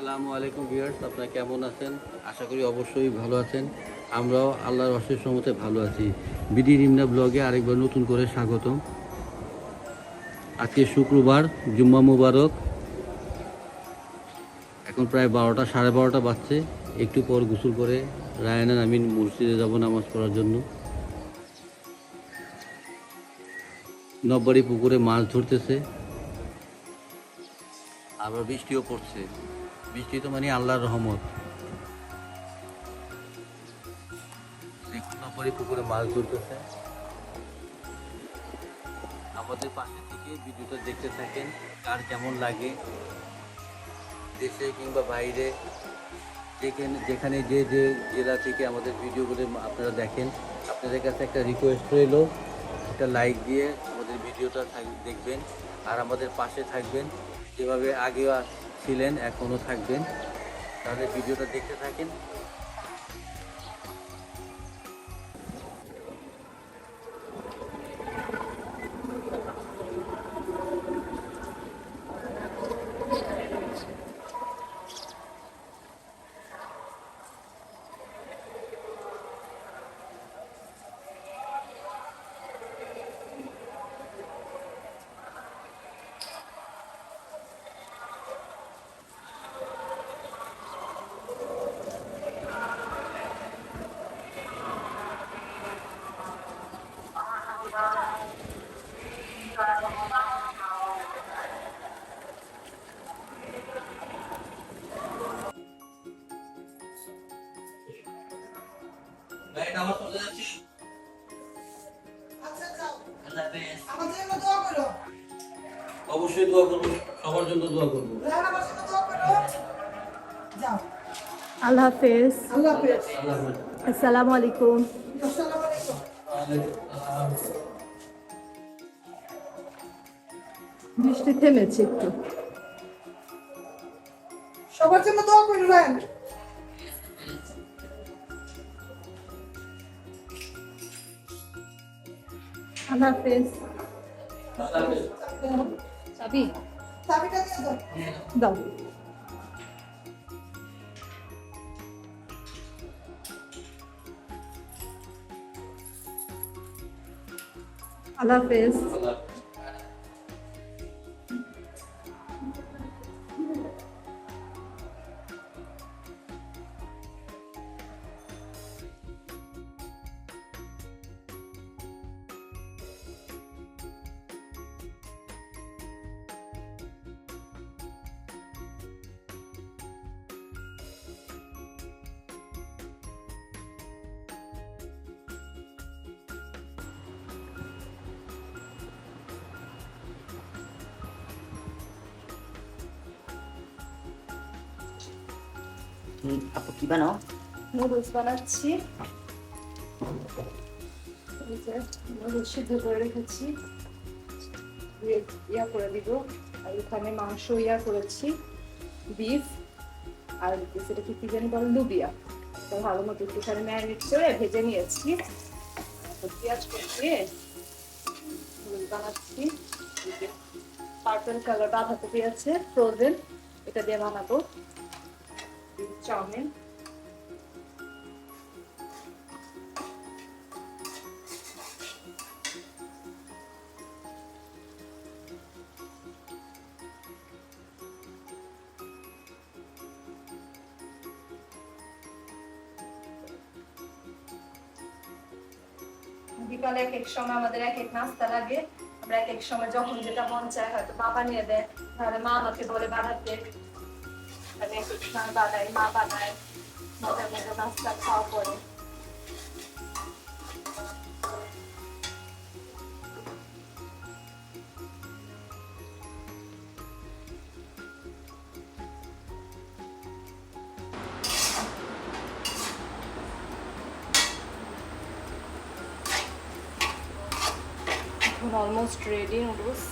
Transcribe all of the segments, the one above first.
আসসালামু আলাইকুম ভিউয়ার্স, আপনারা কেমন আছেন? আশা করি অবশ্যই ভালো আছেন। আমরাও আল্লাহর অশেষ সমতে ভালো আছি। বিডি নিম্না ব্লগে আরেকবার নতুন করে স্বাগতম। আজকে শুক্রবার, জুম্মা মুবারক। এখন প্রায় বারোটা, সাড়ে বারোটা বাজছে। একটু পর গোসল করে রায়নান আমি মসজিদে যাব নামাজ পড়ার জন্য। নববাড়ি পুকুরে মাছ ধরতেছে। আবার বৃষ্টিও পড়ছে। বৃষ্টি তো মানে আল্লাহর রহমত। পুকুরে মাছ ধরতেছে। আমাদের পাশে থেকে ভিডিওটা দেখতে থাকেন, কার কেমন লাগে। দেশে কিংবা বাইরে, যেখানে যেখানে যে যে জেলা থেকে আমাদের ভিডিওগুলো আপনারা দেখেন, আপনাদের কাছে একটা রিকোয়েস্ট রইল, একটা লাইক দিয়ে আমাদের ভিডিওটা দেখবেন, আর আমাদের পাশে থাকবেন। যেভাবে আগে ছিলেন এখনও থাকবেন। তাদের ভিডিওটা দেখতে থাকেন। অবশ্যই দোয়া করব সবার জন্য দোয়া করব। আল্লাহ হাফেজ। আল্লাহ হাফেজ। আসসালামু আলাইকুম। আসসালামু আলাইকুম। বৃষ্টি থেমেছে একটু। সবার জন্য দোয়া করো রায়ন আল্লাহ হাফেজ। চাবি? চাবিটা দিয়ে দাও আল্লাহ হাফেজ। আপু কি বানাও? নুডলস বানাচ্ছি। নুডলস সিদ্ধ করে রেখেছি। ইয়া করে দিব। আর এখানে মাংস ইয়া করেছি, বিফ, আর সেটা কি জানি বলে? লুবিয়া। তো ভালো মতো একটুখানি ম্যারিনেট করে ভেজে নিয়েছি। পেঁয়াজ করে দিয়ে বানাচ্ছি। পার্পল কালার বাঁধাতে পেয়েছে ফ্রোজেন, এটা দিয়ে বানাবো। চাউমিন। বিকালে এক এক সময় আমাদের এক এক নাস্তা লাগে। আমরা এক এক সময় যখন যেটা মন চায় হয়তো মা বানিয়ে দেয়। তাহলে মা আমাকে বলে বানাতে আমি এক এক সময় বানাই মা বানায় মজার মজার নাস্তা খাওয়া পরে এখন অলমোস্ট রেডি নুডলস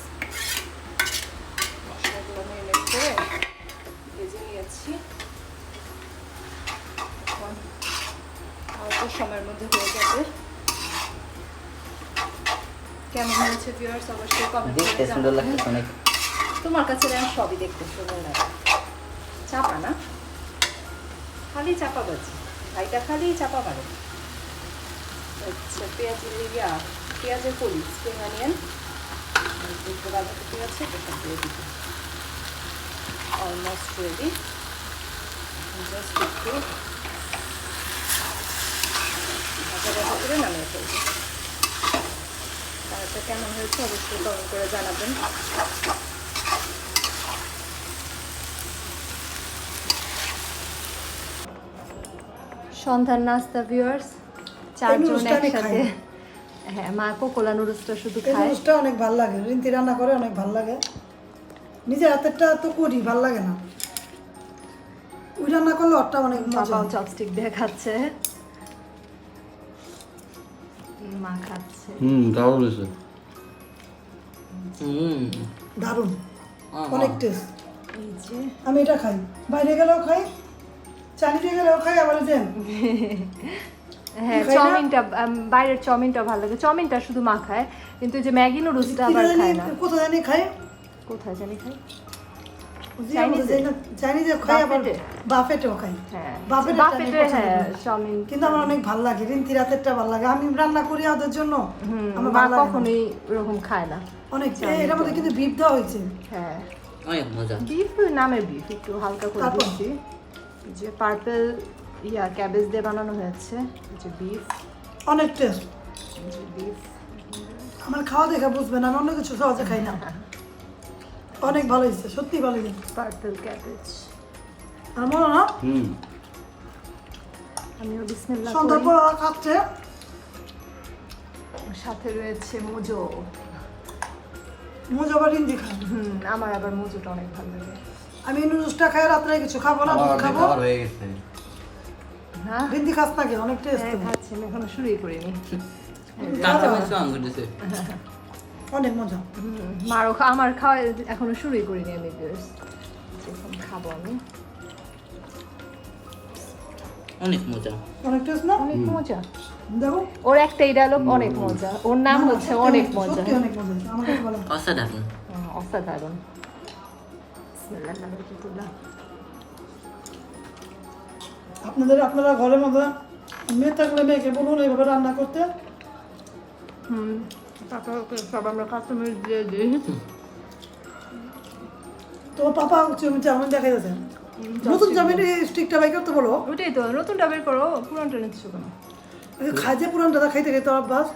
মশলাগুলো মেরিনেট করে ভেজে নিয়েছি। অল্প সময়ের মধ্যে হয়ে যাবে। কেমন হয়েছে ভিউয়ার্স অবশ্যই কমেন্ট দেখতে সুন্দর অনেক। তোমার কাছে আমি সবই দেখতে সুন্দর লাগে। চাপা না। খালি চাপা বাজি। ভাইটা খালি চাপা পারে আচ্ছা পেঁয়াজের ইয়া পেঁয়াজের কলি স্প্রিং অনিয়ন। বাঁধাকপি আছে এটা দিয়ে দিব। জাস্ট একটু ভাজা ভাজা করে নামিয়ে ফেলব তারটা কেমন হয়েছে অবশ্যই কমেন্ট করে জানাবেন সন্ধ্যার নাস্তা ভিউয়ার্স চারজন একসাথে হ্যাঁ মা কোকোলা নুডলসটা শুধু খায়। জিনিসটা অনেক ভালো লাগে। রিন্তি রান্না করে অনেক ভালো লাগে। নিজের হাতেরটা তো করি ভালো লাগে না। ওই রান্না করলে ওরটা অনেক মজা চপস্টিক দিয়ে খাচ্ছে। মা খাচ্ছে। হুম দারুণ হয়েছে। হুম। দারুণ। অনেক টেস্ট আমি এটা খাই। বাইরে গেলেও খাই চালিয়ে গেলেও খাই আবার দেন হ্যাঁ চাউমিনটা বাইরের চাউমিনটা ভালো লাগে। চাউমিনটা শুধু মা খায় কিন্তু যে ম্যাগি নুডলসটা আবার খায় না। কোথায় জানি খাই? কোথায় জানি খাই? চাইনিজে চাইনিজে খাই আবার বাফেটেও খাই। হ্যাঁ হ্যাঁ করি। চাউমিন কিন্তু আমার অনেক ভালো লাগে রিন্তি রাতেরটা ভালো লাগে। আমি রান্না করি ওদের জন্য। আমার মা না। কখনোই খায় না। অনেক এর মধ্যে কিন্তু বিপ দেওয়া হয়েছে। হ্যাঁ। অনেক মজা। বিফ বিফ একটু হালকা করে তারপর? দিচ্ছি। যে পার্পল ইয়া ক্যাবেজ দিয়ে বানানো হয়েছে যে বিফ। অনেক টেস্ট। বিফ। আমার খাওয়া দেখা বুঝবেন আমি অন্য কিছু সহজে খাই না। অনেক ভালো হয়েছে সত্যি ভালো হয়েছে। পার্পল ক্যাবেজ আর মনে না? হুম। আমিও বিসমিল্লাহ সন্ধ্যার করি। পর খাচ্ছে। সাথে রয়েছে মোজো। মজা আবার রিন্দি খাই হুম আমার আবার মোজোটা অনেক ভালো লাগে। আমি নুডলসটা খাই রাত্রে কিছু খাব না দুধ খাব। হয়ে গেছে। রিন্দি খাস নাকি? অনেক টেস্ট হ্যাঁ খাচ্ছি আমি এখনও শুরুই করিনি। কাঁচা মাংস আম করতেছে অনেক মজা। মারও আমার খাওয়া এখনও শুরুই করিনি আমি। এখন খাব আমি। অনেক মজা। অনেক টেস্ট না? অনেক মজা। দেখো। ওর একটাই ডায়লগ অনেক মজা। ওর নাম হচ্ছে অনেক মজা। অনেক মজা। অসাধারণ। অসাধারণ। আপনাদের আপনারা ঘরের মধ্যে মেয়ে থাকলে মেয়েকে বলুন এইভাবে রান্না করতে। হুম। ওকে সব আমরা কাস্টমার দিয়ে দিই। তো পাপা চাউমিন দেখা যাচ্ছে। নতুন চাউমিন স্টিকটা বাই করতে বলো। ওইটাই তো নতুনটা বের করো পুরানটা কেন? খাই যে পুরান দাদা খাইতে খাইতে অভ্যাস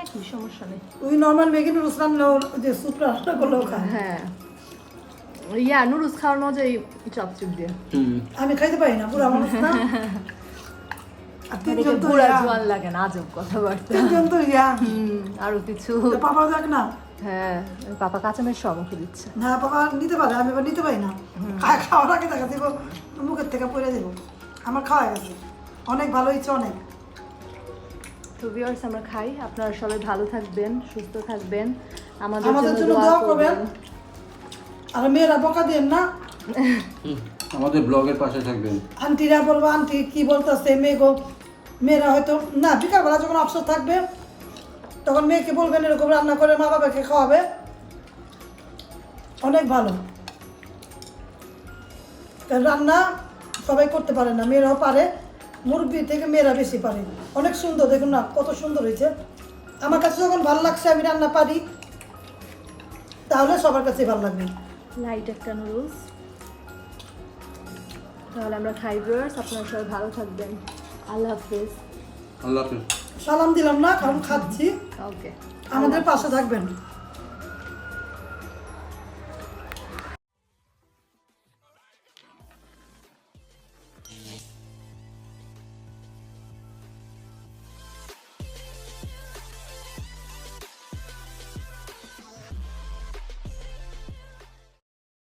একই সমস্যা নেই। ওই নর্মাল ম্যাগি নুডলস রান্নাও যে রান্না করলেও খায় হ্যাঁ। ইয়া নুডলস মজাই চপচুপ দিয়ে। আমি খাইতে পারি না পুরা এদিকে তিনজন তো বুড়া জোয়ান লাগে না আজব কথাবার্তা। তিনজন তো ইয়া আরও কিছু পাপা দেখ না। হ্যাঁ পাপা কাঁচামের সব মুখে দিচ্ছে। না পাপা নিতে পারে আমি এবার নিতে পারি না। খাওয়ার আগে দেখা দিব মুখের থেকে পড়ে দেবো। আমার খাওয়া গেছে। অনেক ভালো হয়েছে অনেক। তো ভিউয়ার্স আমরা খাই। আপনারা সবাই ভালো থাকবেন সুস্থ থাকবেন। আমাদের আমাদের জন্য জন্য দোয়া দোয়া করবেন। করবেন। আর মেয়েরা বকা দেন না। আমাদের ব্লগের পাশে থাকবেন। আন্টিরা বলব আন্টি কি বলতেছে মেয়ে গো। মেয়েরা হয়তো, না, বিকালবেলা যখন অবসর থাকবে, তখন মেয়েকে বলবেন এরকম রান্না করে মা বাবাকে খাওয়াবে। অনেক ভালো। রান্না সবাই করতে পারে না, মেয়েরাও পারে, মুরব্বী থেকে মেয়েরা বেশি পারে। অনেক সুন্দর, দেখুন না, কত সুন্দর হয়েছে। আমার কাছে যখন ভালো লাগছে, আমি রান্না পারি, তাহলে সবার কাছে ভালো লাগবে। লাইট একটা নুডলস তাহলে আমরা খাই ভিউয়ার্স আপনারা সবাই ভালো থাকবেন। আল্লাহ হাফিজ আল্লাহ হাফিজ। সালাম দিলাম না কারণ খাচ্ছি। ওকে আমাদের পাশে থাকবেন।